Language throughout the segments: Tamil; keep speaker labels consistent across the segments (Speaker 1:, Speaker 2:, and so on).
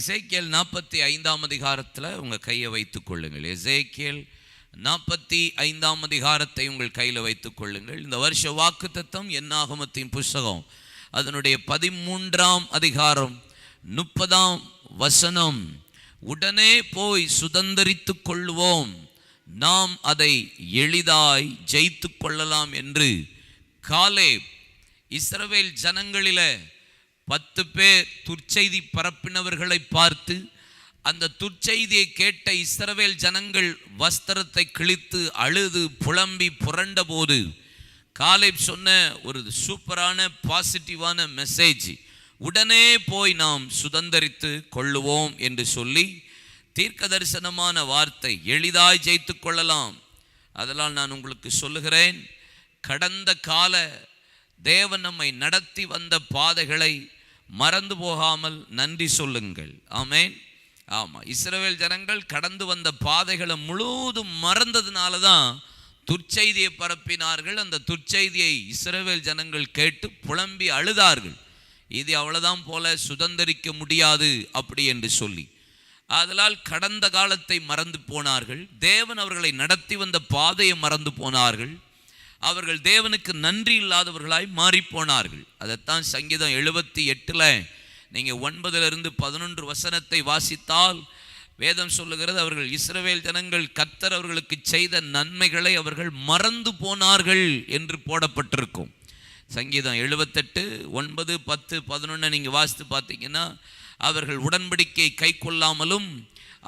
Speaker 1: எசேக்கியல் நாற்பத்தி ஐந்தாம் அதிகாரத்தில் உங்கள் கையை வைத்துக் கொள்ளுங்கள். எசேக்கியல் நாற்பத்தி ஐந்தாம் அதிகாரத்தை உங்கள் கையில் வைத்துக் கொள்ளுங்கள். இந்த வருஷ வாக்கு தத்தம் என்னாகமத்தின் புஸ்தகம். அதனுடைய பதிமூன்றாம் அதிகாரம் முப்பதாம் வசனம். உடனே போய் சுதந்தரித்து கொள்வோம் நாம் அதை எளிதாய் ஜெயித்து கொள்ளலாம் என்று. காலே இஸ்ரவேல் ஜனங்களில் பத்து பேர் துர்ச்செய்தி பரப்பினவர்களை பார்த்து அந்த துர்ச்செய்தியை கேட்ட இஸ்ரவேல் ஜனங்கள் வஸ்திரத்தை கிழித்து அழுது புலம்பி புரண்டபோது காலேப் சொன்ன ஒரு சூப்பரான பாசிட்டிவான மெசேஜ் உடனே போய் நாம் சுதந்தரித்து கொள்ளுவோம் என்று சொல்லி தீர்க்க தரிசனமான வார்த்தை எளிதாய் ஜெயித்து கொள்ளலாம். அதனால் நான் உங்களுக்கு சொல்லுகிறேன் கடந்த கால தேவன் நம்மை நடத்தி வந்த பாதைகளை மறந்து போகாமல் நன்றி சொல்லுங்கள். ஆமேன். ஆமாம் இஸ்ரவேல் ஜனங்கள் கடந்து வந்த பாதைகளை முழுவதும் மறந்ததுனால தான் துர்ச்செய்தியை பரப்பினார்கள். அந்த துர்ச்செய்தியை இஸ்ரவேல் ஜனங்கள் கேட்டு புலம்பி அழுதார்கள். இது அவ்வளோதான் போல சுதந்தரிக்க முடியாது அப்படி என்று சொல்லி. ஆதலால் கடந்த காலத்தை மறந்து போனார்கள். தேவன் அவர்களை நடத்தி வந்த பாதையை மறந்து போனார்கள். அவர்கள் தேவனுக்கு நன்றி இல்லாதவர்களாய் மாறிப்போனார்கள். அதைத்தான் சங்கீதம் எழுபத்தி எட்டில் நீங்கள் ஒன்பதிலிருந்து பதினொன்று வசனத்தை வாசித்தால் வேதம் சொல்லுகிறது அவர்கள் இஸ்ரவேல் ஜனங்கள் கத்தர் அவர்களுக்கு செய்த நன்மைகளை அவர்கள் மறந்து போனார்கள் என்று போடப்பட்டிருக்கும். சங்கீதம் எழுபத்தெட்டு ஒன்பது பத்து பதினொன்று நீங்கள் வாசித்து பார்த்தீங்கன்னா அவர்கள் உடன்படிக்கை கை கொள்ளாமலும்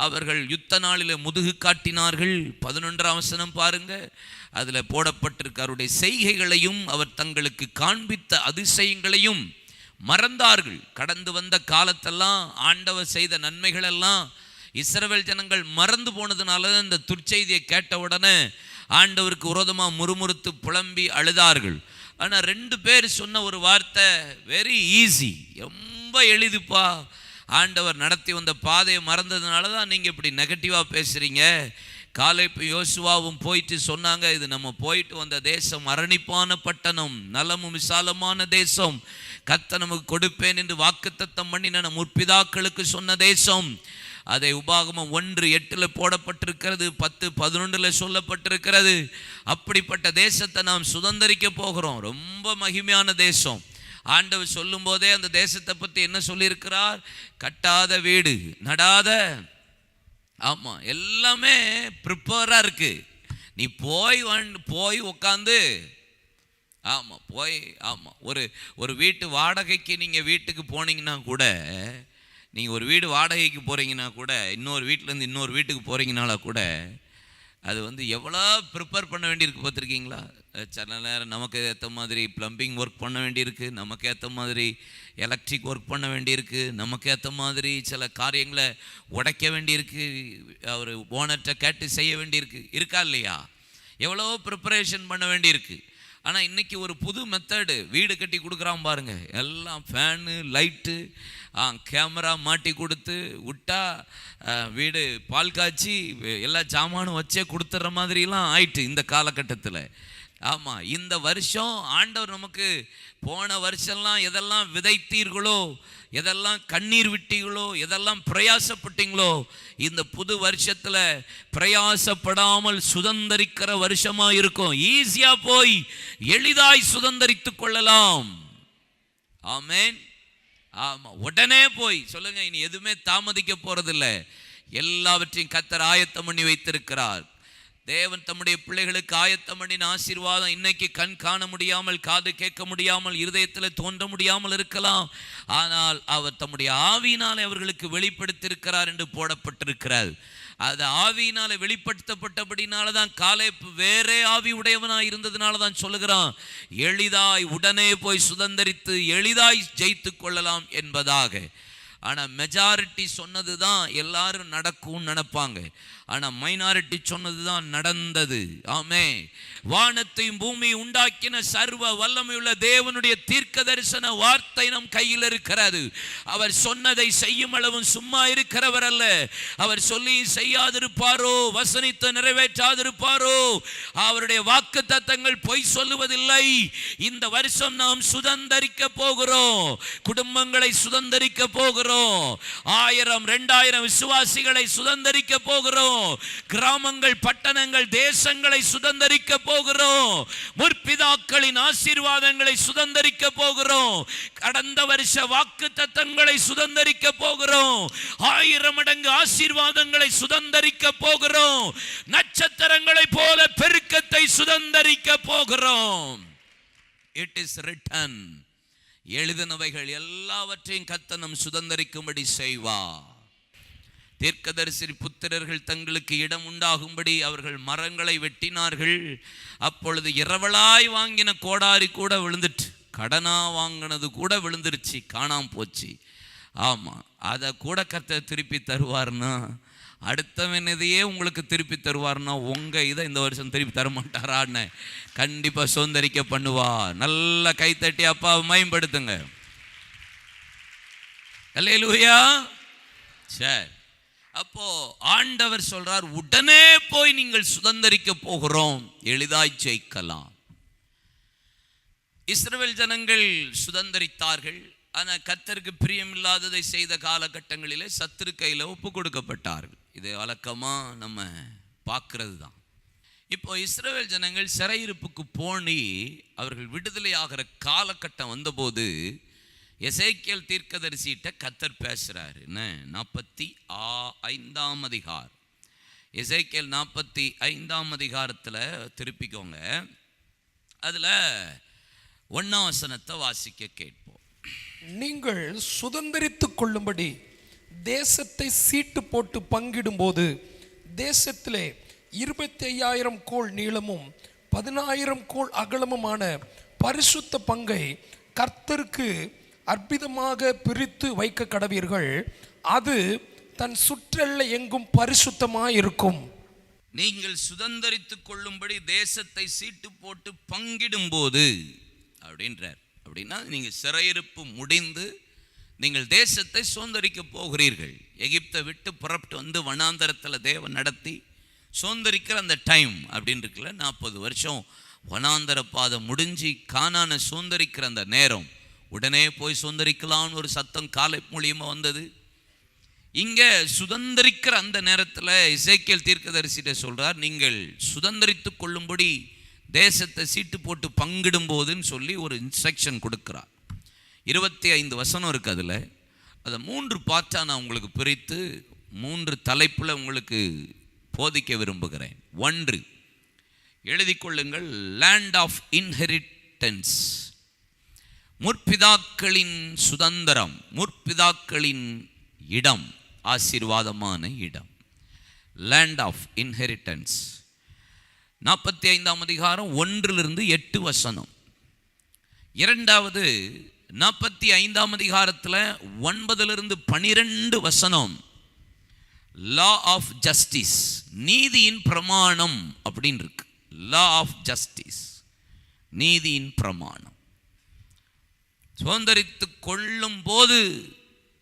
Speaker 1: அவர்கள் யுத்த நாளில் முதுகு காட்டினார்கள். பதினொன்றாம் வசனம் பாருங்கள் அதில் போடப்பட்டிருக்க அவருடைய செய்கைகளையும் அவர் தங்களுக்கு காண்பித்த அதிசயங்களையும் மறந்தார்கள். கடந்து வந்த காலத்தெல்லாம் ஆண்டவர் செய்த நன்மைகளெல்லாம் இஸ்ரவேல் ஜனங்கள் மறந்து போனதுனால தான் இந்த துர்ச்செய்தியை கேட்ட உடனே ஆண்டவருக்கு விரோதமாக முறுமுறுத்து புலம்பி அழுதார்கள். ஆனால் ரெண்டு பேர் சொன்ன ஒரு வார்த்தை வெரி ஈஸி ரொம்ப எளிதுப்பா. ஆண்டவர் நடத்தி வந்த பாதையை மறந்ததுனால தான் நீங்கள் இப்படி நெகட்டிவாக பேசுகிறீங்க காலை இப்போ யோசுவாவும் போயிட்டு சொன்னாங்க இது நம்ம போயிட்டு வந்த தேசம் அரணிப்பான பட்டணம் நலமும் விசாலமான தேசம். கத்த நமக்கு கொடுப்பேன் என்று வாக்குத்தத்தம் பண்ணின நம் முற்பிதாக்களுக்கு சொன்ன தேசம். அதை உபாகமம் ஒன்று எட்டில் போடப்பட்டிருக்கிறது பத்து பதினொன்றில் சொல்லப்பட்டிருக்கிறது. அப்படிப்பட்ட தேசத்தை நாம் சுதந்திரிக்க போகிறோம். ரொம்ப மகிமையான தேசம். ஆண்டவர் சொல்லும் போதே அந்த தேசத்தை பற்றி என்ன சொல்லியிருக்கிறார்? கட்டாத வீடு நடாத ஆமாம் எல்லாமே ப்ரிப்பேராக இருக்குது நீ போய் வந் போய் உட்காந்து ஆமாம் போய் ஆமாம் ஒரு ஒரு வீட்டு வாடகைக்கு நீங்கள் வீட்டுக்கு போனீங்கன்னா கூட நீங்கள் ஒரு வீடு வாடகைக்கு போகிறீங்கன்னா கூட இன்னொரு வீட்டிலேருந்து இன்னொரு வீட்டுக்கு போகிறீங்கனால கூட அது வந்து எவ்வளோ ப்ரிப்பேர் பண்ண வேண்டியிருக்கு பார்த்துருக்கீங்களா? சில நேரம் நமக்கு ஏற்ற மாதிரி ப்ளம்பிங் ஒர்க் பண்ண வேண்டியிருக்கு நமக்கு ஏற்ற மாதிரி எலக்ட்ரிக் ஒர்க் பண்ண வேண்டியிருக்கு நமக்கு ஏற்ற மாதிரி சில காரியங்களை உடைக்க வேண்டியிருக்கு அவர் ஓனர்கிட்ட கேட்டு செய்ய வேண்டியிருக்கு. இருக்கா இல்லையா? எவ்வளோ ப்ரிப்பரேஷன் பண்ண வேண்டியிருக்கு? ஆனால் இன்றைக்கி ஒரு புது மெத்தடு வீடு கட்டி கொடுக்குறான் பாருங்க. எல்லாம் ஃபேனு லைட்டு கேமரா மாட்டி கொடுத்து விட்டா வீடு பால் காய்ச்சி எல்லா சாமானும் வச்சே கொடுத்துட்ற மாதிரிலாம் ஆயிட்டு இந்த காலகட்டத்தில். ஆமாம் இந்த வருஷம் ஆண்டவர் நமக்கு போன வருஷம்லாம் எதெல்லாம் விதைத்தீர்களோ எதெல்லாம் கண்ணீர் விட்டீங்களோ எதெல்லாம் பிரயாசப்பட்டீங்களோ இந்த புது வருஷத்தில் பிரயாசப்படாமல் சுதந்தரிக்கிற வருஷமா இருக்கும். ஈஸியா போய் எளிதாய் சுதந்தரித்துக் கொள்ளலாம். ஆமேன். ஆமா உடனே போய். சொல்லுங்க இனி எதுவுமே தாமதிக்க போறதில்ல. எல்லாவற்றையும் கத்தர் ஆயத்தம் பண்ணி வைத்திருக்கிறார். தேவன் தம்முடைய பிள்ளைகளுக்கு ஆயத்தமணின் ஆசீர்வாதம் இன்னைக்கு கண் காண முடியாமல் காது கேட்க முடியாமல் இருதயத்தில் தோன்ற முடியாமல் இருக்கலாம். ஆனால் அவர் தம்முடைய ஆவியினாலே அவர்களுக்கு வெளிப்படுத்தியிருக்கிறார் என்று போடப்பட்டிருக்கிறார் அது ஆவியினால வெளிப்படுத்தப்பட்டபடினால தான் காலை வேறே ஆவி உடையவனாக இருந்ததுனால தான் சொல்லுகிறான் எளிதாய் உடனே போய் சுதந்தரித்து எளிதாய் ஜெயித்து கொள்ளலாம் என்பதாக. ஆனால் மெஜாரிட்டி சொன்னது தான் எல்லாரும் நடக்கும்னு நினப்பாங்க. ஆனா மைனாரிட்டி சொன்னதுதான் நடந்தது. ஆமே. வானத்தையும் பூமி உண்டாக்கின சர்வ வல்லமையுள்ள தேவனுடைய தீர்க்க தரிசன வார்த்தை நம் கையில் இருக்கிறது. அவர் சொன்னதை செய்யும் அளவும் சும்மா இருக்கிறவர் அல்ல. அவர் சொல்லி செய்யாதிருப்பாரோ வசனித்து நிறைவேற்றாதிருப்பாரோ அவருடைய வாக்கு தத்தங்கள் பொய் சொல்லுவதில்லை. இந்த வருஷம் நாம் சுதந்தரிக்க போகிறோம். குடும்பங்களை சுதந்தரிக்க போகிறோம். ஆயிரம் ரெண்டாயிரம் விசுவாசிகளை சுதந்தரிக்க போகிறோம். கிராமங்கள் பட்டணங்கள் தேசங்களை சுதந்தரிக்க போகிறோம். முற்பிதாக்களின் ஆசீர்வாதங்களை சுதந்தரிக்க போகிறோம். கடந்த வருஷ வாக்கு தத்தங்களை சுதந்திரிக்க போகிறோம். ஆயிரம் மடங்கு ஆசீர்வாதங்களை சுதந்திரிக்க போகிறோம். நட்சத்திரங்களை போல பெருக்கத்தை சுதந்திரிக்க போகிறோம். இட் இஸ் ரிட்டன் எழுதினவைகள் எல்லாவற்றையும் கத்தனம் சுதந்தரிக்கும்படி செய்வார். தீர்க்கதரிசி புத்திரர்கள் தங்களுக்கு இடம் உண்டாகும்படி அவர்கள் மரங்களை வெட்டினார்கள். அப்பொழுது இரவலாய் வாங்கின கோடாரி கூட விழுந்துட்டு கடனாக வாங்கினது கூட விழுந்துருச்சு காணாம போச்சு. ஆமாம் அதை கூட கர்த்தர் திருப்பி தருவார்னா அடுத்தவன் இதையே உங்களுக்கு திருப்பி தருவார்னா உங்கள் இதை இந்த வருஷம் திருப்பி தர மாட்டாரான்னு கண்டிப்பாக சுதந்திரிக்க பண்ணுவா. நல்ல கைத்தட்டி அப்பாவை மயம்படுத்துங்க. அல்லேலூயா. சரி. அப்போ ஆண்டவர் சொல்றார் உடனே போய் நீங்கள் சுதந்திரிக்க போகிறோம். எளிதாய் ஜெயிக்கலாம். இஸ்ரேல் ஜனங்கள் சுதந்தரித்தார்கள். ஆனால் கத்தருக்கு பிரியமில்லாததை செய்த காலகட்டங்களிலே சத்துரு கையில் ஒப்பு கொடுக்கப்பட்டார்கள். இது வழக்கமாக நம்ம பார்க்கறது தான் இப்போ இஸ்ரேல் ஜனங்கள் சிறையிருப்புக்கு போனி அவர்கள் விடுதலை ஆகிற காலகட்டம் வந்தபோது எசேக்கியல் தீர்க்கதரிசிகிட்ட கத்தர் பேசுகிறார் என்ன? நாற்பத்தி ஆ ஐந்தாம் அதிகார் எசேக்கியல் நாற்பத்தி ஐந்தாம் அதிகாரத்தில் திருப்பிக்கோங்க. அதில் ஒன்றாம் வசனத்தை வாசிக்க கேட்போம்.
Speaker 2: நீங்கள் சுதந்திரித்து கொள்ளும்படி தேசத்தை சீட்டு போட்டு பங்கிடும்போது தேசத்திலே இருபத்தி ஐயாயிரம் கோல் நீளமும் பதினாயிரம் கோல் அகலமுமான பரிசுத்த பங்கை கர்த்தருக்கு அற்புதமாக பிரித்து வைக்க கடவீர்கள். அது தன் சுற்றல்ல எங்கும் பரிசுத்தமாக இருக்கும்
Speaker 1: நீங்கள் சுதந்தரித்துக் கொள்ளும்படி தேசத்தை சீட்டு போட்டு பங்கிடும்போது அப்படின்றார். அப்படின்னா நீங்கள் சிறையிருப்பு முடிந்து நீங்கள் தேசத்தை சுதந்திரிக்க போகிறீர்கள். எகிப்தை விட்டு புறப்பட்டு வந்து வனாந்தரத்தில் தேவன் நடத்தி சுதந்திரிக்கிற அந்த டைம் அப்படின்னு இருக்குல்ல நாற்பது வருஷம் வனாந்தர பாதை முடிஞ்சு காணான சுதந்திரிக்கிற அந்த நேரம். உடனே போய் சுதந்தரிக்கலாம்னு ஒரு சத்தம் காலை மூலியமாக வந்தது. இங்கே சுதந்திரிக்கிற அந்த நேரத்தில் இசைக்கியல் தீர்க்கதரிசிட்ட சொல்கிறார் நீங்கள் சுதந்திரித்து கொள்ளும்படி தேசத்தை சீட்டு போட்டு பங்கிடும் போதுன்னு சொல்லி ஒரு இன்ஸ்ட்ரக்ஷன் கொடுக்குறார். இருபத்தி ஐந்து வசனம் இருக்குது அதில். அதை மூன்று பாட்டாக நான் உங்களுக்கு பிரித்து மூன்று தலைப்பில் உங்களுக்கு போதிக்க விரும்புகிறேன். ஒன்று எழுதி கொள்ளுங்கள் லேண்ட் ஆஃப் இன்ஹெரிட்டன்ஸ் முற்பிதாக்களின் சுதந்திரம் முற்பிதாக்களின் இடம் ஆசீர்வாதமான இடம். லேண்ட் ஆஃப் இன்ஹெரிட்டன்ஸ் நாற்பத்தி ஐந்தாம் அதிகாரம் ஒன்றிலிருந்து எட்டு வசனம். இரண்டாவது நாற்பத்தி ஐந்தாம் அதிகாரத்தில் ஒன்பதிலிருந்து பனிரெண்டு வசனம். லா ஆஃப் ஜஸ்டிஸ் நீதியின் பிரமாணம் அப்படின்னு இருக்கு லா ஆஃப் ஜஸ்டிஸ் நீதியின் பிரமாணம். சுதந்திரித்து கொள்ளும் போது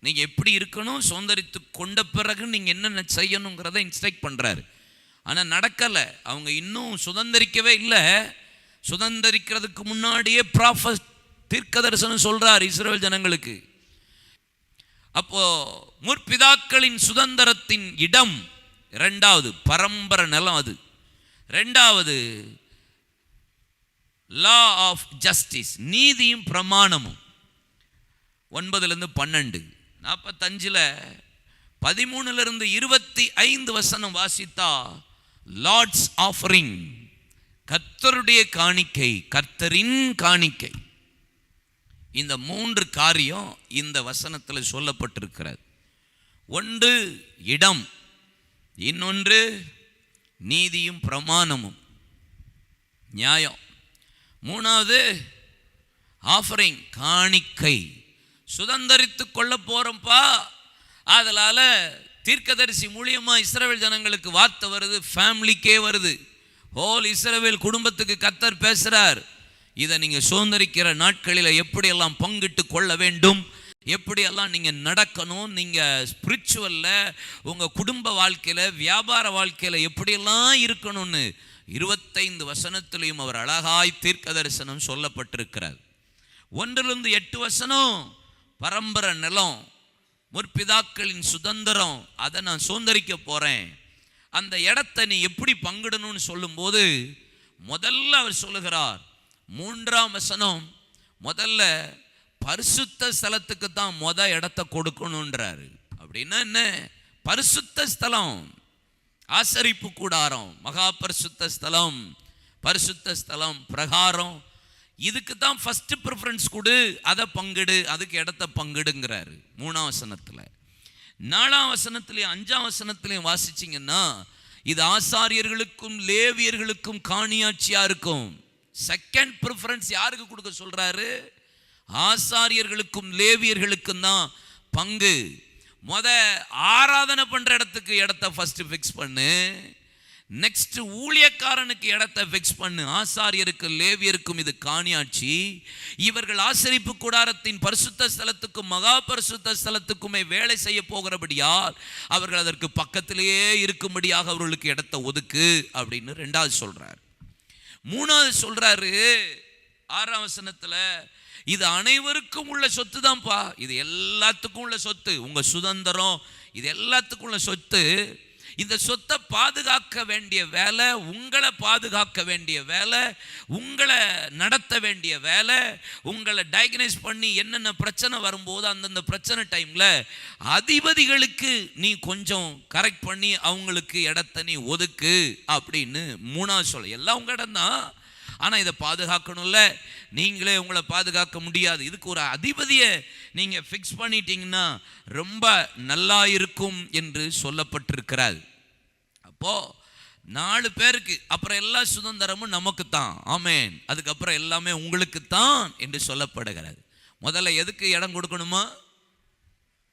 Speaker 1: நீங்கள் எப்படி இருக்கணும்? சுதந்திரித்து கொண்ட பிறகு நீங்கள் என்னென்ன செய்யணுங்கிறத இன்ஸ்ட்ரக்ட் பண்ணுறாரு ஆனால் நடக்கலை. அவங்க இன்னும் சுதந்திரிக்கவே இல்லை. சுதந்திரிக்கிறதுக்கு முன்னாடியே ப்ராஃபஸ் தீர்க்க தரிசனம் சொல்கிறார் இஸ்ரேல் ஜனங்களுக்கு. அப்போ முற்பிதாக்களின் சுதந்திரத்தின் இடம் ரெண்டாவது பரம்பரை நிலம் அது. ரெண்டாவது லா ஆஃப் ஜஸ்டிஸ் நீதியும் பிரமாணமும். ஒன்பதுலேருந்து பன்னெண்டு. நாற்பத்தஞ்சில் பதிமூணுலேருந்து இருபத்தி ஐந்து வசனம் வாசித்தா லார்ட்ஸ் ஆஃபரிங் கர்த்தருடைய காணிக்கை கர்த்தரின் காணிக்கை. இந்த மூன்று காரியம் இந்த வசனத்தில் சொல்லப்பட்டிருக்கிறது. ஒன்று இடம். இன்னொன்று நீதியும் பிரமாணமும். நியாயம். மூணாவது ஆஃபரிங் காணிக்கை. சுதந்தரித்து கொள்ள போகிறோம்ப்பா அதனால் தீர்க்கதரிசி மூலியமாக இஸ்ரவேல் ஜனங்களுக்கு வார்த்தை வருது ஃபேமிலிக்கே வருது. ஹோல் இஸ்ரவேல் குடும்பத்துக்கு கத்தர் பேசுகிறார் இதை நீங்கள் சுதந்திரிக்கிற நாட்களில் எப்படியெல்லாம் பங்கிட்டு கொள்ள வேண்டும்? எப்படியெல்லாம் நீங்கள் நடக்கணும்? நீங்கள் ஸ்பிரிச்சுவலில் உங்கள் குடும்ப வாழ்க்கையில் வியாபார வாழ்க்கையில் எப்படியெல்லாம் இருக்கணும்னு இருபத்தைந்து வசனத்திலையும் அவர் அழகாய் தீர்க்க தரிசனம் சொல்லப்பட்டிருக்கிறார். ஒன்றிலிருந்து எட்டு வசனம் பரம்பரை நிலம் முற்பிதாக்களின் சுதந்திரம் அதை நான் சுதந்திரிக்க போகிறேன் அந்த இடத்தை நீ எப்படி பங்கிடணும்னு சொல்லும்போது முதல்ல அவர் சொல்லுகிறார் மூன்றாம் வசனம் முதல்ல பரிசுத்த ஸ்தலத்துக்கு தான் மொதல் இடத்த கொடுக்கணுன்றாரு அப்படின்னா என்ன? பரிசுத்த ஸ்தலம். ஆசரிப்பு கூடாரம் மகா பரிசுத்த ஸ்தலம் பரிசுத்த ஸ்தலம் பிரகாரம். இதுக்கு தான் ஃபஸ்ட்டு ப்ரிஃபரன்ஸ் கொடு அதை பங்கிடு அதுக்கு இடத்த பங்கிடுங்கிறாரு மூணாம் வசனத்தில். நாலாம் வசனத்துலேயும் அஞ்சாம் வசனத்துலேயும் வாசிச்சிங்கன்னா இது ஆசாரியர்களுக்கும் லேவியர்களுக்கும் காணியாட்சியாக இருக்கும். செகண்ட் ப்ரிஃபரன்ஸ் யாருக்கு கொடுக்க சொல்கிறாரு ஆசாரியர்களுக்கும் லேவியர்களுக்கும் தான் பங்கு. முத ஆராதனை பண்ணுற இடத்துக்கு இடத்த ஃபஸ்ட்டு ஃபிக்ஸ் பண்ணு. நெக்ஸ்ட் ஊழியக்காரனுக்கு இடத்த ஃபிக்ஸ் பண்ணு. ஆசாரியருக்கு லேவியருக்கும் இது காணியாட்சி இவர்கள் ஆசரிப்பு கூடாரத்தின் பரிசுத்த ஸ்தலத்துக்கும் மகா பரிசுத்த ஸ்தலத்துக்குமே வேலை செய்ய போகிறபடியால் அவர்கள் அதற்கு பக்கத்திலேயே இருக்கும்படியாக அவர்களுக்கு இடத்த ஒதுக்கு அப்படின்னு ரெண்டாவது சொல்கிறார் மூணாவது சொல்கிறாரு ஆறாம் வசனத்தில் இது அனைவருக்கும் உள்ள சொத்து தான்ப்பா இது எல்லாத்துக்கும் உள்ள சொத்து. உங்கள் சுதந்திரம் இது எல்லாத்துக்கும் உள்ள சொத்து. இந்த சொத்தை பாதுகாக்க வேண்டிய வேலை உங்களை பாதுகாக்க வேண்டிய வேலை உங்களை நடத்த வேண்டிய வேலை உங்களை டயக்னைஸ் பண்ணி என்னென்ன பிரச்சனை வரும்போது அந்தந்த பிரச்சனை டைமில் அதிபதிகளுக்கு நீ கொஞ்சம் கரெக்ட் பண்ணி அவங்களுக்கு இடத்த நீ ஒதுக்கு அப்படின்னு மூணாவது சொல்ல. எல்லாம் உங்கள் இடம் தான். ஆனால் இதை பாதுகாக்கணும்ல. நீங்களே உங்களை பாதுகாக்க முடியாது. இதுக்கு ஒரு அதிபதியை நீங்கள் ஃபிக்ஸ் பண்ணிட்டீங்கன்னா ரொம்ப நல்லா இருக்கும் என்று சொல்லப்பட்டிருக்கிறார். அப்போது நாலு பேருக்கு அப்புறம் எல்லா சுதந்திரமும் நமக்கு தான் ஆமேன். அதுக்கப்புறம் எல்லாமே உங்களுக்கு தான் என்று சொல்லப்படுகிறது. முதல்ல எதுக்கு இடம் கொடுக்கணுமா?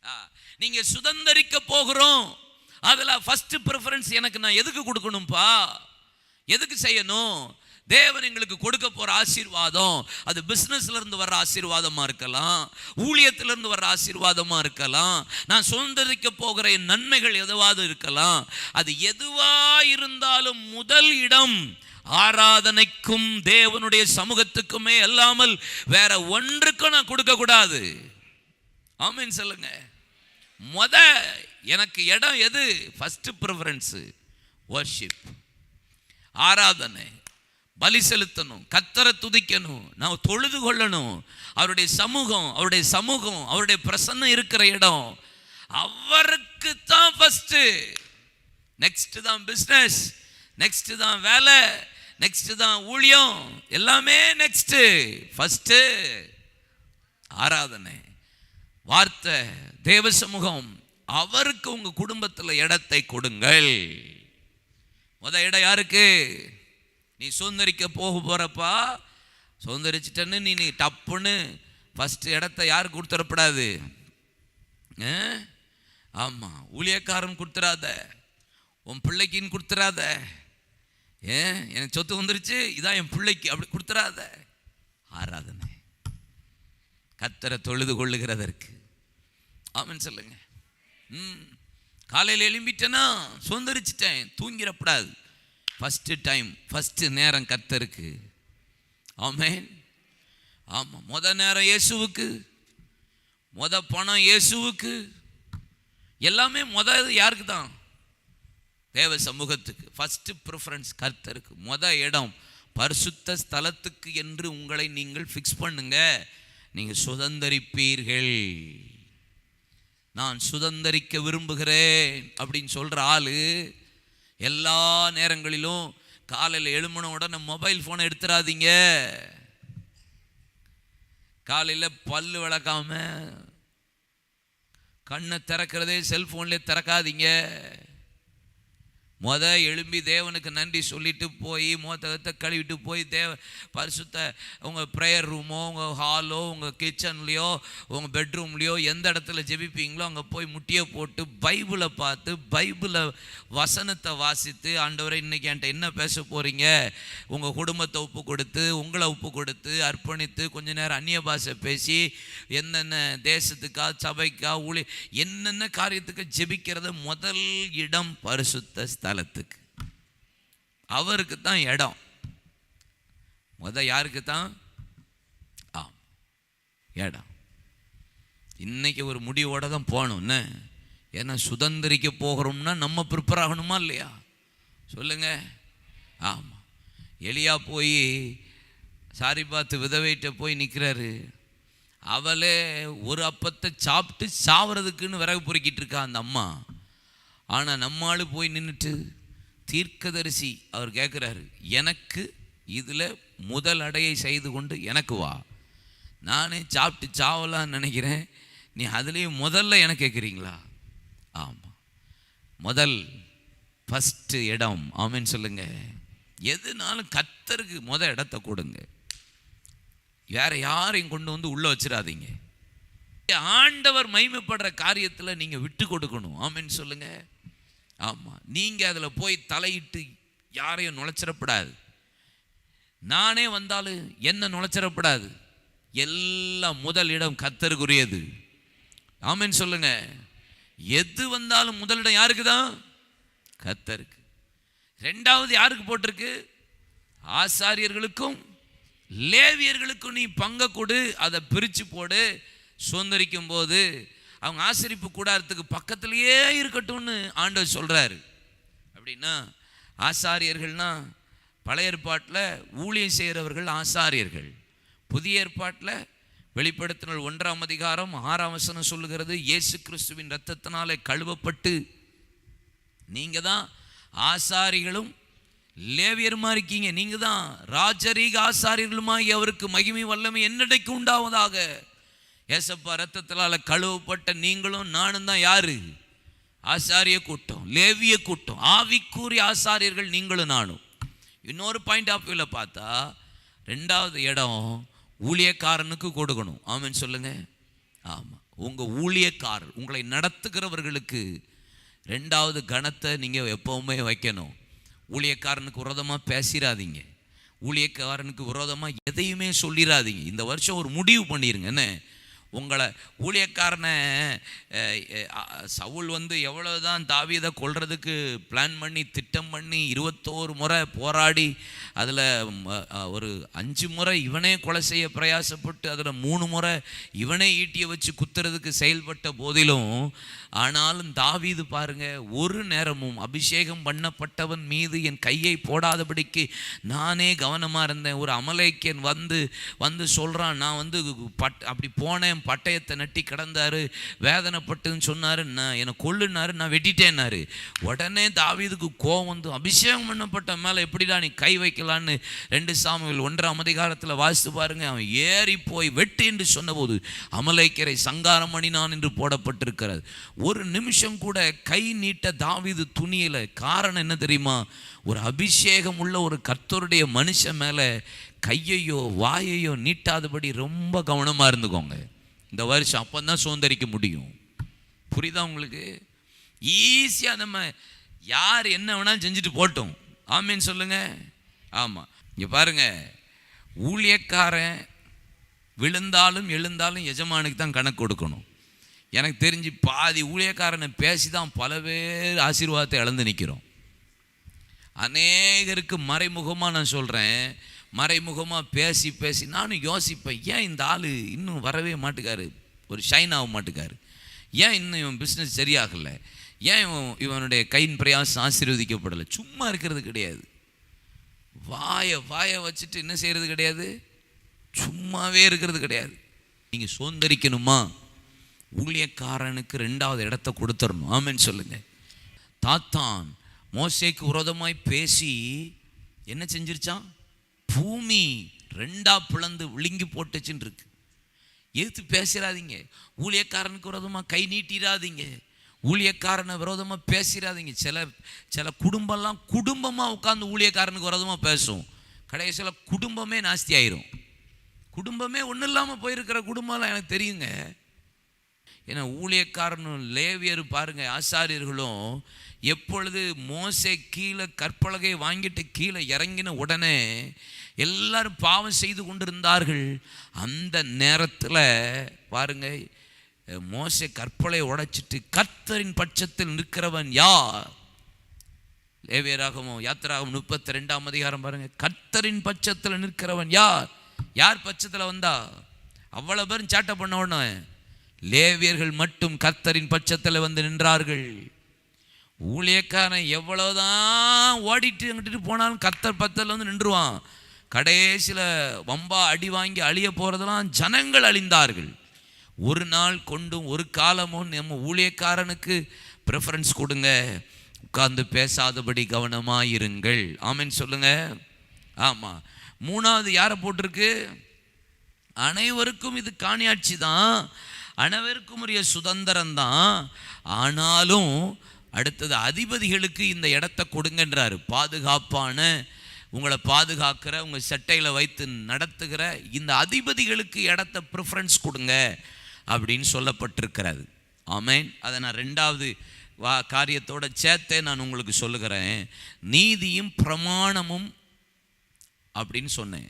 Speaker 1: ஆ, சுதந்திரிக்க போகிறோம். அதில் ஃபஸ்ட்டு ப்ரிஃபரன்ஸ் எனக்கு நான் எதுக்கு கொடுக்கணும்ப்பா எதுக்கு செய்யணும்? தேவன் எங்களுக்கு கொடுக்க போகிற ஆசீர்வாதம் அது பிஸ்னஸ்லேருந்து வர்ற ஆசீர்வாதமாக இருக்கலாம் ஊழியத்திலேருந்து வர்ற ஆசீர்வாதமாக இருக்கலாம் நான் சுதந்திரிக்க போகிற என் நன்மைகள் எதுவாவது இருக்கலாம் அது எதுவாக இருந்தாலும் முதல் இடம் ஆராதனைக்கும் தேவனுடைய சமூகத்துக்குமே அல்லாமல் வேற ஒன்றுக்கும் நான் கொடுக்கக்கூடாது ஆமீன் சொல்லுங்க. முத எனக்கு இடம் எது? ஃபஸ்ட்டு ப்ரிஃபரன்ஸு வர்ஷிப் ஆராதனை. பலி செலுத்தணும் கத்தரை துதிக்கணும் நான் தொழுது கொள்ளணும். அவருடைய சமூகம் அவருடைய சமூகம் அவருடைய பிரசன்னம் இருக்கிற இடம் அவருக்கு தான் ஃபஸ்ட்டு நெக்ஸ்ட் தான் பிஸ்னஸ் நெக்ஸ்ட் தான் வேலை நெக்ஸ்ட் தான் ஊழியம் எல்லாமே நெக்ஸ்ட்டு ஃபஸ்ட்டு ஆராதனை வார்த்தை தேவ சமூகம் அவருக்கு உங்க குடும்பத்துல இடத்தை கொடுங்கள். முத இடம் யாருக்கு? நீ சுதந்திரிக்க போக போகிறப்பா சுதந்திரிச்சிட்டன்னு நீ நீ டப்புன்னு ஃபஸ்ட்டு இடத்த யார் கொடுத்துடப்படாது? ஆமாம் ஊழியக்காரன் கொடுத்துடாத உன் பிள்ளைக்குன்னு கொடுத்துடாத ஏன் எனக்கு சொத்து வந்துருச்சு இதான் என் பிள்ளைக்கு அப்படி கொடுத்துறாத. ஆராதனை. கத்தரை தொழுது கொள்ளுகிறதற்கு. ஆமன் சொல்லுங்க. ம். காலையில் எழும்பிட்டேன்னா சுதந்திரிச்சிட்டேன் தூங்கிடப்படாது. ஃபஸ்ட்டு டைம் ஃபஸ்ட்டு நேரம் கத்தருக்கு ஆமேன். ஆமாம் மொத நேரம் இயேசுவுக்கு மொத பணம் இயேசுவுக்கு எல்லாமே முத யாருக்கு தான் தேவ சமூகத்துக்கு. ஃபஸ்ட்டு ப்ரிஃபரன்ஸ் கர்த்தருக்கு. மொத இடம் பரிசுத்த ஸ்தலத்துக்கு என்று உங்களை நீங்கள் ஃபிக்ஸ் பண்ணுங்க. நீங்கள் சுதந்தரிப்பீர்கள். நான் சுதந்தரிக்க விரும்புகிறேன் அப்படின்னு சொல்கிற ஆள் எல்லா நேரங்களிலும் காலையில் எழும்பின உடனே மொபைல் ஃபோனை எடுத்துடாதீங்க காலையில் பல்லு விளக்காம கண்ணை திறக்கிறதே செல்ஃபோன்லேயே திறக்காதீங்க. மொத எழும்பி தேவனுக்கு நன்றி சொல்லிட்டு போய் மோத்தகத்தை கழுவிட்டு போய் தேவ பரிசுத்த உங்கள் ப்ரேயர் ரூமோ உங்கள் ஹாலோ உங்கள் கிச்சன்லேயோ உங்கள் பெட்ரூம்லேயோ எந்த இடத்துல ஜெபிப்பீங்களோ அங்கே போய் முட்டியை போட்டு பைபிளை பார்த்து பைபிளை வசனத்தை வாசித்து ஆண்டவரை இன்றைக்கி என்கிட்ட என்ன பேச போகிறீங்க உங்கள் குடும்பத்தை ஒப்பு கொடுத்து உங்களை ஒப்பு கொடுத்து அர்ப்பணித்து கொஞ்ச நேரம் அந்நிய பாஷை பேசி என்னென்ன தேசத்துக்கா சபைக்கா ஊழி என்னென்ன காரியத்துக்கு ஜெபிக்கிறது முதல் இடம் பரிசுத்த ஸ்தலத்துக்கு அவருக்கு தான் இடம். முத யாருக்கு தான் ஆம் இடம். இன்னைக்கு ஒரு முடிவோட தான் போகணும்னு ஏன்னா சுதந்திரிக்க போகிறோம்னா நம்ம ப்ரிப்பேர் ஆகணுமா இல்லையா? சொல்லுங்க. ஆமாம் எளியா போய் சாரி பார்த்து விதவைகிட்ட போய் நிற்கிறாரு அவளே ஒரு அப்பத்தை சாப்பிட்டு சாவறதுக்குன்னு விறகு பொறுக்கிட்டு இருக்கா அந்த அம்மா. ஆனால் நம்மாள் போய் நின்றுட்டு தீர்க்கதரிசி அவர் கேட்குறாரு எனக்கு இதில் முதல் அடையை செய்து கொண்டு எனக்கு வா. நானே சாப்பிட்டு சாவலான்னு நினைக்கிறேன். நீ அதுலேயும் முதல்ல எனக்கு கேட்குறீங்களா ஆமாம் முதல் ஃபஸ்ட்டு இடம். ஆமின்னு சொல்லுங்கள் எதுனாலும் கத்தருக்கு முத இடத்த கொடுங்க. வேற யாரையும் கொண்டு வந்து உள்ளே வச்சிடாதீங்க. ஆண்டவர் மகிமைப்படுற காரியத்தில் நீங்கள் விட்டு கொடுக்கணும். ஆமின்னு சொல்லுங்கள் ஆமாம் நீங்கள் அதில் போய் தலையிட்டு யாரையும் நுழைச்சிடப்படாது. நானே வந்தாலும் என்ன நுழைச்சிடப்படாது. எல்லாம் முதல் இடம் கத்தருக்குரியது ஆமென்னு சொல்லுங்க. எது வந்தாலும் முதலிடம் யாருக்கு தான் கத்தருக்கு ரெண்டாவது யாருக்கு போட்டிருக்கு? ஆசாரியர்களுக்கும் லேவியர்களுக்கும் நீ பங்க கொடு அதை பிரித்து போடு. சுதந்திரிக்கும் போது அவங்க ஆசரிப்பு கூடாரத்துக்கு பக்கத்திலேயே இருக்கட்டும்னு ஆண்டவர் சொல்கிறாரு அப்படின்னா ஆசாரியர்கள்னா பழைய ஏற்பாட்டில் ஊழியம் செய்கிறவர்கள் ஆசாரியர்கள். புதிய ஏற்பாட்டில் வெளிப்படுத்தினால் ஒன்றாம் அதிகாரம் ஆறாம் வசனம் சொல்லுகிறது இயேசு கிறிஸ்துவின் ரத்தத்தினாலே கழுவப்பட்டு நீங்கள் தான் ஆசாரிகளும் லேவியருமா இருக்கீங்க. நீங்கள் தான் ராஜரீக ஆசாரியர்களுமாகி அவருக்கு மகிமை வல்லமை என்னடைக்கு உண்டாவதாக ஏசப்பா ரத்தத்தினால் கழுவப்பட்ட நீங்களும் நானும் தான் யாரு? ஆசாரிய கூட்டம் லேவிய கூட்டம். ஆவிக்கூறி ஆசாரியர்கள் நீங்களும் நானும். இன்னொரு பாயிண்ட் ஆஃப் வியூவில் பார்த்தா ரெண்டாவது இடம் ஊழியக்காரனுக்கு கொடுக்கணும். ஆமென்னு சொல்லுங்க. ஆமாம் உங்கள் ஊழியக்காரர் உங்களை நடத்துகிறவர்களுக்கு ரெண்டாவது கணத்தை நீங்கள் எப்போவுமே வைக்கணும். ஊழியக்காரனுக்கு விரோதமாக பேசிடாதீங்க ஊழியக்காரனுக்கு விரோதமாக எதையுமே சொல்லிடாதீங்க இந்த வருஷம் ஒரு முடிவு பண்ணிடுங்க என்ன? உங்களை ஊழியக்காரனை சவுல் வந்து எவ்வளோதான் தாவியதை கொள்றதுக்கு பிளான் பண்ணி திட்டம் பண்ணி இருபத்தோரு முறை போராடி அதில் ஒரு அஞ்சு முறை இவனே கொலை செய்ய பிரயாசப்பட்டு அதில் மூணு முறை இவனே ஈட்டியை வச்சு குத்துறதுக்கு செயல்பட்ட போதிலும் ஆனாலும் தாவீது பாருங்க ஒரு நேரமும் அபிஷேகம் பண்ணப்பட்டவன் மீது என் கையை போடாதபடிக்கு நானே கவனமாக இருந்தேன். ஒரு அமலைக்கன் வந்து வந்து சொல்கிறான் நான் வந்து பட் அப்படி போனேன் பட்டயத்தை நட்டி கிடந்தார் வேதனைப்பட்டுன்னு சொன்னார் நான் என்னை கொல்லுனாரு நான் வெட்டிட்டேன்னாரு. உடனே தாவீதுக்கு கோவம் வந்து அபிஷேகம் பண்ணப்பட்ட மேலே எப்படிடா நீ கை வைக்கலான்னு? ரெண்டு சாமிகள் ஒன்றாம் அதிகாரத்தில் வாசித்து பாருங்க அவன் ஏறி போய் வெட்டு என்று சொன்னபோது அமலைக்கரை சங்காரம் அணினான் என்று போடப்பட்டிருக்கிறது. ஒரு நிமிஷம் கூட கை நீட்ட தாவிது துணியலை காரணம் என்ன தெரியுமா? ஒரு அபிஷேகம் உள்ள ஒரு கர்த்தருடைய மனுஷன் மேலே கையையோ வாயையோ நீட்டாதபடி ரொம்ப கவனமாக இருந்துக்கோங்க. இந்த வருஷம் அப்போ தான் சுதந்திரிக்க முடியும். புரியுதா உங்களுக்கு? ஈஸியாக நம்ம யார் என்ன வேணாலும் செஞ்சுட்டு போட்டோம். ஆமீன் சொல்லுங்கள் ஆமாம் இங்கே பாருங்க. ஊழியக்காரன் விழுந்தாலும் எழுந்தாலும் எஜமானுக்கு தான் கணக்கு கொடுக்கணும். எனக்கு தெரிஞ்சு பாதி ஊழியக்காரனை பேசி தான் பல பேர் ஆசீர்வாதத்தை இழந்து நிற்கிறோம் அநேகருக்கு மறைமுகமாக நான் சொல்கிறேன் மறைமுகமாக பேசி பேசி நானும் யோசிப்பேன் ஏன் இந்த ஆள் இன்னும் வரவே மாட்டுக்காரு? ஒரு ஷைன் ஆக மாட்டுக்காரு. ஏன் இன்னும் இவன் பிஸ்னஸ் சரியாகலை? ஏன் இவன் இவனுடைய கையின் பிரயாசம் ஆசீர்வதிக்கப்படலை? சும்மா இருக்கிறது கிடையாது. வாயை வாயை வச்சுட்டு என்ன செய்கிறது கிடையாது? சும்மாவே இருக்கிறது கிடையாது. நீங்கள் சுதந்திரிக்கணுமா? ஊழியக்காரனுக்கு ரெண்டாவது இடத்த கொடுத்துடணும். ஆமென்னு சொல்லுங்க. தாத்தான் மோசைக்கு விரோதமாய் பேசி என்ன செஞ்சிருச்சான்? பூமி ரெண்டா பிளந்து விழுங்கி போட்டுச்சுன்னு இருக்கு. எதிர்த்து பேசிடாதீங்க ஊழியக்காரனுக்கு விரோதமாக கை நீட்டிடாதீங்க ஊழியக்காரனை விரோதமாக பேசிடாதீங்க சில சில குடும்பம்லாம் குடும்பமாக உட்காந்து ஊழியக்காரனுக்கு விரோதமாக பேசும். கடைசியில் குடும்பமே நாஸ்தி ஆயிரும் குடும்பமே ஒன்றும் இல்லாமல் போயிருக்கிற குடும்பம்லாம் எனக்கு தெரியுங்க. ஏன்னா ஊழியக்காரனும் லேவியர் பாருங்க ஆசாரியர்களும் எப்பொழுது மோசை கீழே கற்பலகை வாங்கிட்டு கீழே இறங்கின உடனே எல்லாரும் பாவம் செய்து கொண்டிருந்தார்கள். அந்த நேரத்தில் பாருங்க மோசை கற்பலை உடைச்சிட்டு கர்த்தரின் பட்சத்தில் நிற்கிறவன் யார்? லேவியராகவும் யாத்திராகவும் முப்பத்தி ரெண்டாம் அதிகாரம் பாருங்க கர்த்தரின் பட்சத்தில் நிற்கிறவன் யார்? யார் பட்சத்தில் வந்தா? அவ்வளோ பேரும் சாட்டை பண்ண உடனே லேவியர்கள் மட்டும் கர்த்தரின் பட்சத்தில் வந்து நின்றார்கள். ஊழியக்காரன் எவ்வளவுதான் ஓடிட்டு அங்கிட்டு போனாலும் கத்தர் பத்தரில் வந்து நின்றுவான். கடைசியில் வம்பா அடி வாங்கி அழிய போகிறதெல்லாம் ஜனங்கள் அழிந்தார்கள். ஒரு நாள் கொண்டும் ஒரு காலமும் நம்ம ஊழியக்காரனுக்கு ப்ரிஃபரன்ஸ் கொடுங்க. உட்கார்ந்து பேசாதபடி கவனமாக இருங்கள் ஆமின்னு சொல்லுங்க. ஆமாம் மூணாவது யாரை போட்டிருக்கு? அனைவருக்கும் இது காணியாட்சி தான். அனைவருக்கும் உரிய சுதந்திரம் தான் ஆனாலும் அடுத்தது அதிபதிகளுக்கு இந்த இடத்த கொடுங்கன்றாரு. பாதுகாப்பான உங்களை பாதுகாக்கிற உங்கள் சட்டையில் வைத்து நடத்துகிற இந்த அதிபதிகளுக்கு இடத்த ப்ரிஃபரன்ஸ் கொடுங்க அப்படின்னு சொல்லப்பட்டிருக்கிறது. ஆமேன். அதை நான் ரெண்டாவது வா காரியத்தோட சேர்த்தே நான் உங்களுக்கு சொல்லுகிறேன். நீதியும் பிரமாணமும் அப்படின்னு சொன்னேன்.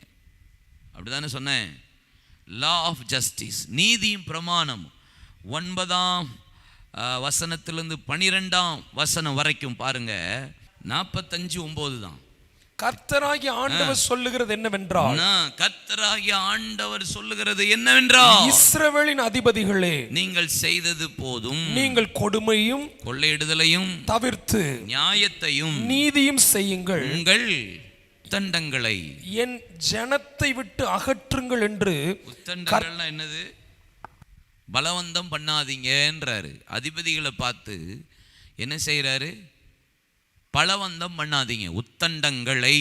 Speaker 1: அப்படி தானே சொன்னேன்? லா ஆஃப் ஜஸ்டிஸ் நீதியும் பிரமாணம் ஒன்பதாம் வசனத்திலிருந்து பனிரெண்டாம் வசனம் வரைக்கும் பாருங்க. நாற்பத்தஞ்சு ஒம்பது தான்.
Speaker 2: கர்த்தராகிய ஆண்டவர் சொல்லுகிறது என்னவென்றால்?
Speaker 1: நான் கர்த்தராகிய ஆண்டவர் சொல்லுகிறது என்னவென்றால்?
Speaker 2: இஸ்ரவேலின் அதிபதிகளே
Speaker 1: நீங்கள் செய்தது போதும்.
Speaker 2: நீங்கள் கொடுமையும்
Speaker 1: கொள்ளையிடுதலையும்
Speaker 2: தவிர்த்து
Speaker 1: நியாயத்தையும்
Speaker 2: நீதியும் செய்யுங்கள்.
Speaker 1: உங்கள் தண்டங்களை
Speaker 2: என் ஜனத்தை விட்டு அகற்றுங்கள் என்று
Speaker 1: உத்தண்டங்கள்னா என்னது? பலவந்தம் பண்ணாதீங்கன்றாரு. அதிபதிகளை பார்த்து என்ன செய்கிறாரு பலவந்தம் பண்ணாதீங்க. உத்தண்டங்களை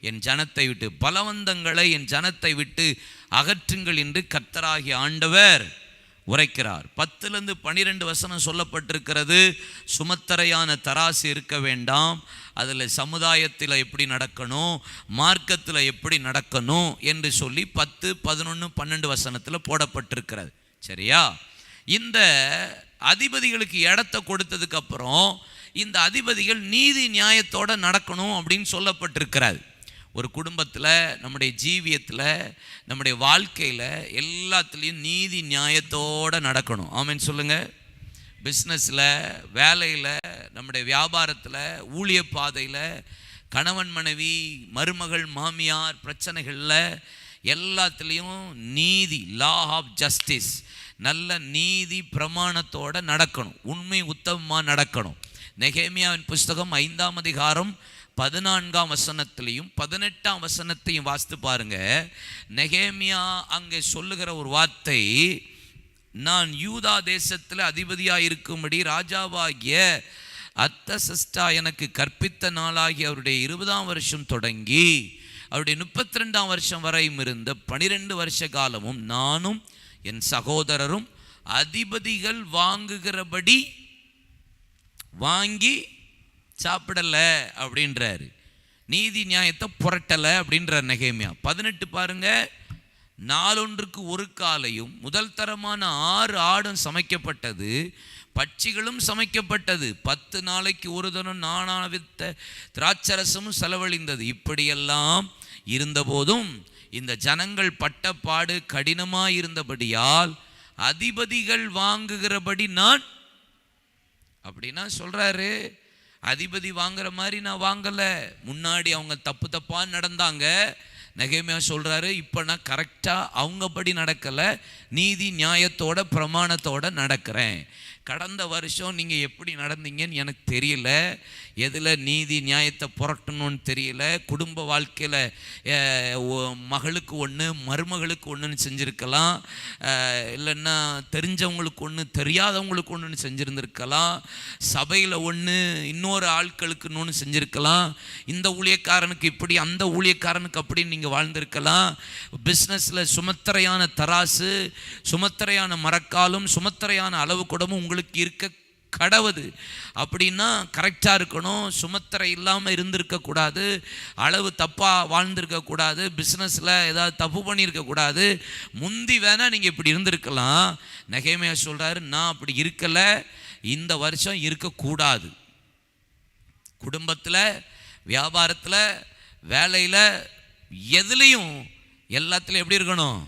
Speaker 1: என் ஜனத்தை விட்டு பலவந்தங்களை என் ஜனத்தை விட்டு அகற்றுங்கள் என்று கர்த்தராகிய ஆண்டவர் உரைக்கிறார். பத்துலேருந்து பனிரெண்டு வசனம் சொல்லப்பட்டிருக்கிறது. சுமத்தரையான தராசு இருக்க வேண்டாம். அதில் சமுதாயத்தில் எப்படி நடக்கணும்? மார்க்கத்தில் எப்படி நடக்கணும்? என்று சொல்லி பத்து பதினொன்று பன்னெண்டு வசனத்தில் போடப்பட்டிருக்கிறது. சரியா? இந்த அதிபதிகளுக்கு இடத்த கொடுத்ததுக்கப்புறம் இந்த அதிபதிகள் நீதி நியாயத்தோட நடக்கணும் அப்படின்னு சொல்லப்பட்டிருக்கிறது. ஒரு குடும்பத்தில் நம்முடைய ஜீவியத்தில் நம்முடைய வாழ்க்கையில் எல்லாத்துலேயும் நீதி நியாயத்தோட நடக்கணும். ஆமென் சொல்லுங்கள் பிஸ்னஸில் வேலையில் நம்முடைய வியாபாரத்தில் ஊழிய பாதையில் கணவன் மனைவி மருமகள் மாமியார் பிரச்சனைகளில் எல்லாத்துலேயும் நீதி லா ஆஃப் ஜஸ்டிஸ் நல்ல நீதி பிரமாணத்தோடு நடக்கணும். உண்மை உத்தமமாக நடக்கணும். நெகேமியாவின் புஸ்தகம் ஐந்தாம் அதிகாரம் பதினான்காம் வசனத்திலையும் பதினெட்டாம் வசனத்தையும் வாசித்து பாருங்க. நெகேமியா அங்கே சொல்லுகிற ஒரு வார்த்தை நான் யூதா தேசத்தில் அதிபதியாக இருக்கும்படி ராஜாவாகிய அத்தசஸ்டா எனக்கு கற்பித்த நாளாகி அவருடைய இருபதாம் வருஷம் தொடங்கி அவருடைய முப்பத்தி ரெண்டாம் வருஷம் வரையும் இருந்த பனிரெண்டு வருஷ காலமும் நானும் என் சகோதரரும் அதிபதிகள் வாங்குகிறபடி வாங்கி சாப்பிடல அப்படின்றாரு. நீதி நியாயத்தை புரட்டலை அப்படின்றார் நெகேமியா. பதினெட்டு பாருங்க. நாலொன்றுக்கு ஒரு காலையும் முதல் தரமான ஆறு ஆடும் சமைக்கப்பட்டது பட்சிகளும் சமைக்கப்பட்டது. பத்து நாளைக்கு ஒரு தினம் நானாவித்த திராட்சரசமும் செலவழிந்தது. இப்படியெல்லாம் இருந்தபோதும் இந்த ஜனங்கள் பட்டப்பாடு கடினமாக இருந்தபடியால் அதிபதிகள் வாங்குகிறபடி நான் அப்படின்னா சொல்றாரு அதிபதி வாங்குற மாதிரி நான் வாங்கலை. முன்னாடி அவங்க தப்பு தப்பாக நடந்தாங்க. நகைமையா சொல்கிறாரு இப்போ நான் கரெக்டாக அவங்கப்படி நடக்கலை. நீதி நியாயத்தோட பிரமாணத்தோட நடக்கிறேன். கடந்த வருஷம் நீங்கள் எப்படி நடந்தீங்கன்னு எனக்கு தெரியல. எதில் நீதி நியாயத்தை புரட்டணும்னு தெரியல. குடும்ப வாழ்க்கையில் மகளுக்கு ஒன்று மருமகளுக்கு ஒன்றுன்னு செஞ்சுருக்கலாம். இல்லைன்னா தெரிஞ்சவங்களுக்கு ஒன்று தெரியாதவங்களுக்கு ஒன்றுன்னு செஞ்சுருந்துருக்கலாம். சபையில் ஒன்று இன்னொரு ஆட்களுக்கு ஒன்று செஞ்சுருக்கலாம். இந்த ஊழியக்காரனுக்கு இப்படி அந்த ஊழியக்காரனுக்கு அப்படின்னு நீங்கள் வாழ்ந்திருக்கலாம். பிஸ்னஸில் சுமத்திரையான தராசு சுமத்திரையான மரக்காலும் சுமத்திரையான அளவு கூடமும் உங்களுக்கு இருக்க கடவுது. அப்படின்னா கரெக்டாக இருக்கணும். சுமத்திரை இல்லாமல் இருந்திருக்கக்கூடாது அளவு தப்பாக வாழ்ந்திருக்கக்கூடாது பிஸ்னஸில் ஏதாவது தப்பு பண்ணியிருக்கக்கூடாது முந்தி வேணால் நீங்கள் இப்படி இருந்திருக்கலாம். நகைமையாக சொல்கிறாரு நான் அப்படி இருக்கலை. இந்த வருஷம் இருக்கக்கூடாது குடும்பத்தில் வியாபாரத்தில் வேலையில் எதுலேயும் எல்லாத்துலேயும் எப்படி இருக்கணும்?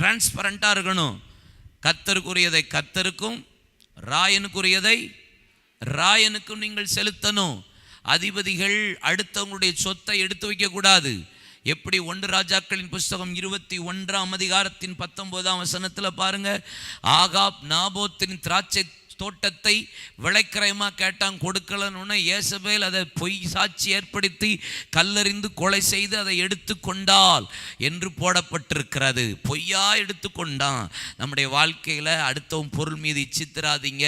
Speaker 1: டிரான்ஸ்பரண்ட்டாக இருக்கணும். கத்தருக்குரியதை கத்தருக்கும் ராயனுக்குரியதை ராயனுக்கும் நீங்கள் செலுத்தணும். அதிபதிகள் அடுத்தவங்களுடைய சொத்தை எடுத்து வைக்கக்கூடாது. எப்படி ஒன்று ராஜாக்களின் புஸ்தகம் இருபத்தி ஒன்றாம் அதிகாரத்தின் பத்தொன்பதாம் வசனத்தில் பாருங்க ஆகாப் நாபோத்தின் திராட்சை தோட்டத்தை விளைக்கிரயமாக கேட்டான். கொடுக்கலன்னு இயேசபேல் அதை பொய் சாட்சி ஏற்படுத்தி கல்லறிந்து கொலை செய்து அதை எடுத்து கொண்டால் என்று போடப்பட்டிருக்கிறது. பொய்யா எடுத்துக்கொண்டான் நம்முடைய வாழ்க்கையில் அடுத்தவன் பொருள் மீது இச்சித்திராதீங்க.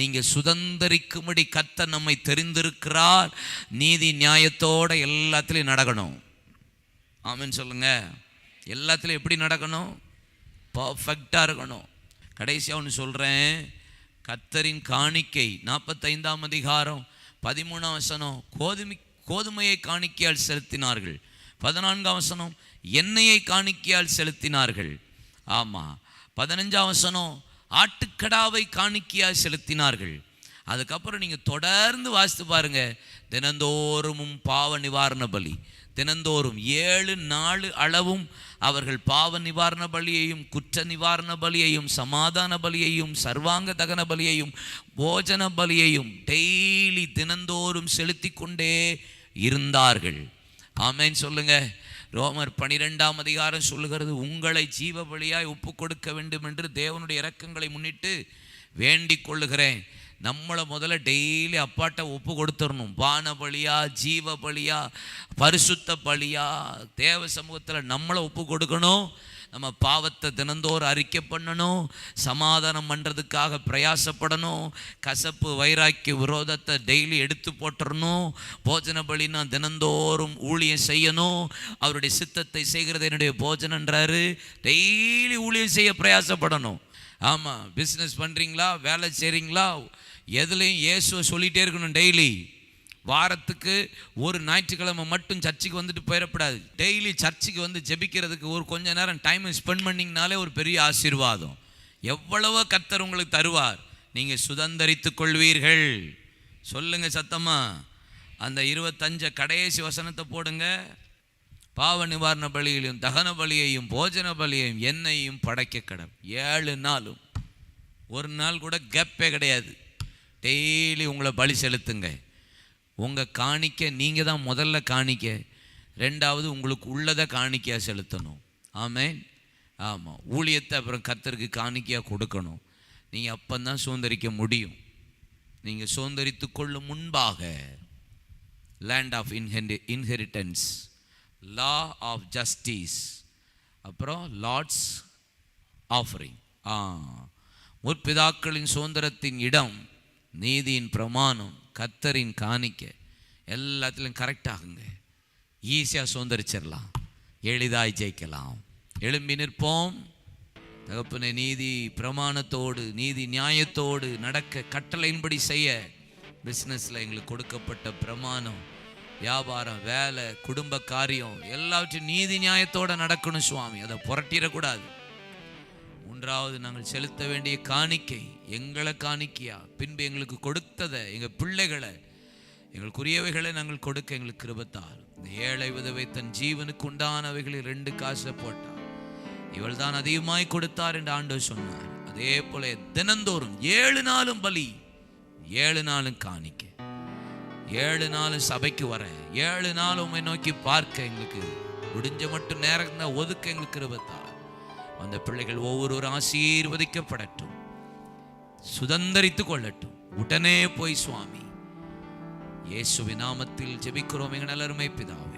Speaker 1: நீங்கள் சுதந்திரிக்கும்படி கத்த நம்மை தெரிந்திருக்கிறார். நீதி நியாயத்தோட எல்லாத்துலேயும் நடக்கணும். ஆமின்னு சொல்லுங்க. எல்லாத்துலேயும் எப்படி நடக்கணும்? பர்ஃபெக்டாக இருக்கணும். கடைசியாக ஒன்று சொல்கிறேன் கத்தரின் காணிக்கை. நாற்பத்தைந்தாம் அதிகாரம் பதிமூணாம் வசனம். கோதுமை கோதுமையை காணிக்கையால் செலுத்தினார்கள். பதினான்காம் வசனம் எண்ணெயை காணிக்கையால் செலுத்தினார்கள். ஆமாம் பதினஞ்சாம் வசனம் ஆட்டுக்கடாவை காணிக்கையால் செலுத்தினார்கள். அதுக்கப்புறம் நீங்கள் தொடர்ந்து வாசித்து பாருங்க. தினந்தோறும் பாவ நிவாரண பலி. தினந்தோறும் ஏழு நாலு அளவும் அவர்கள் பாவ நிவாரண பலியையும் குற்ற நிவாரண பலியையும் சமாதான பலியையும் சர்வாங்க தகன பலியையும் போஜன பலியையும் டெய்லி தினந்தோறும் செலுத்தி கொண்டே இருந்தார்கள். ஆமேன் சொல்லுங்க. ரோமர் பனிரெண்டாம் அதிகாரம் சொல்லுகிறது உங்களை ஜீவ பலியாய் ஒப்பு கொடுக்க வேண்டும் என்று தேவனுடைய இரக்கங்களை முன்னிட்டு வேண்டிக் கொள்ளுகிறேன். நம்மளை முதல்ல டெய்லி அப்பாட்ட ஒப்பு கொடுத்துடணும். பான பலியா ஜீவ பலியா பரிசுத்த பலியா தேவ சமூகத்தில் நம்மளை ஒப்பு கொடுக்கணும். நம்ம பாவத்தை தினந்தோறும் அறிக்கை பண்ணணும். சமாதானம் பண்ணுறதுக்காக பிரயாசப்படணும். கசப்பு வைராக்கிய விரோதத்தை டெய்லி எடுத்து போட்டுடணும் போஜன பலினா தினந்தோறும் ஊழியம் செய்யணும். அவருடைய சித்தத்தை செய்கிறது என்னுடைய போஜனன்றாரு. டெய்லி ஊழியம் செய்ய பிரயாசப்படணும். ஆமாம் பிஸ்னஸ் பண்ணுறீங்களா வேலை செய்கிறீங்களா எதுலேயும் இயேசுவை சொல்லிகிட்டே இருக்கணும் டெய்லி. வாரத்துக்கு ஒரு ஞாயிற்றுக்கிழமை மட்டும் சர்ச்சுக்கு வந்துட்டு போயிடக்கூடாது டெய்லி சர்ச்சுக்கு வந்து ஜெபிக்கிறதுக்கு ஒரு கொஞ்ச நேரம் டைம் ஸ்பெண்ட் பண்ணிங்கனாலே ஒரு பெரிய ஆசீர்வாதம். எவ்வளவோ கத்தர் உங்களுக்கு தருவார். நீங்கள் சுதந்தரித்து கொள்வீர்கள். சொல்லுங்க சத்தமாக அந்த இருபத்தஞ்ச கடைசி வசனத்தை போடுங்க. பாவ நிவாரண பலிகளையும் தகன பலியையும் போஜன பலியையும் எண்ணெயையும் படைக்க கடம் ஏழு நாளும். ஒரு நாள் கூட கேப்பே கிடையாது. டெய்லி உங்களை பலி செலுத்துங்க. உங்கள் காணிக்க நீங்கள் தான் முதல்ல காணிக்க. ரெண்டாவது உங்களுக்கு உள்ளதை காணிக்கையாக செலுத்தணும். ஆமென். ஆமாம் ஊழியத்தை அப்புறம் கத்தருக்கு காணிக்கையாக கொடுக்கணும். நீங்கள் அப்போ தான் சுதந்திரிக்க முடியும். நீங்கள் சுதந்திரித்து கொள்ளும் முன்பாக land of inheri inheritance law of justice அப்புறம் லார்ட்ஸ் ஆஃபரிங் ஆ. முற்பிதாக்களின் சுதந்திரத்தின் இடம் நீதியின் பிரமாணம் கத்தரின் காணிக்க எல்லாத்துலேயும் கரெக்டாகுங்க ஈஸியாக சுதந்திரிச்சிடலாம் எளிதாய் ஜெயிக்கலாம். எழும்பி நிற்போம். தகப்பனை நீதி பிரமாணத்தோடு நீதி நியாயத்தோடு நடக்க கட்டளையின்படி செய்ய பிஸ்னஸில் எங்களுக்கு கொடுக்கப்பட்ட பிரமாணம் வியாபாரம் வேலை குடும்ப காரியம் எல்லாவற்றையும் நீதி நியாயத்தோட நடக்கணும் சுவாமி. அதை புரட்டிடக்கூடாது. ஒன்றாவது நாங்கள் செலுத்த வேண்டிய காணிக்கை எங்களை காணிக்கையா? பின்பு எங்களுக்கு கொடுத்ததை எங்கள் பிள்ளைகளை எங்களுக்குரியவைகளை நாங்கள் கொடுக்க எங்களுக்கு கிருபத்தால். இந்த ஏழை விதவை தன் ஜீவனுக்கு உண்டானவைகளில் ரெண்டு காசை போட்டார் இவள் தான் அதிகமாய் கொடுத்தார் என்று ஆண்டவர் சொன்னார். அதே போல தினந்தோறும் ஏழு நாளும் பலி ஏழு நாளும் காணிக்க. ஏழு நாளும் சபைக்கு வர ஏழு நாளும் உண்மை நோக்கி பார்க்க எங்களுக்கு முடிஞ்ச மட்டும் நேரம் தான் ஒதுக்க எங்களுக்கு கிருபத்தார் அந்த பிள்ளைகள் ஒவ்வொருவரும் ஆசீர்வதிக்கப்படட்டும். சுதந்தரித்து கொள்ளட்டும் உடனே போய் சுவாமி இயேசுவின் நாமத்தில் ஜெபிக்கிறோம் எங்கள் நல்லருமை பிதாவே.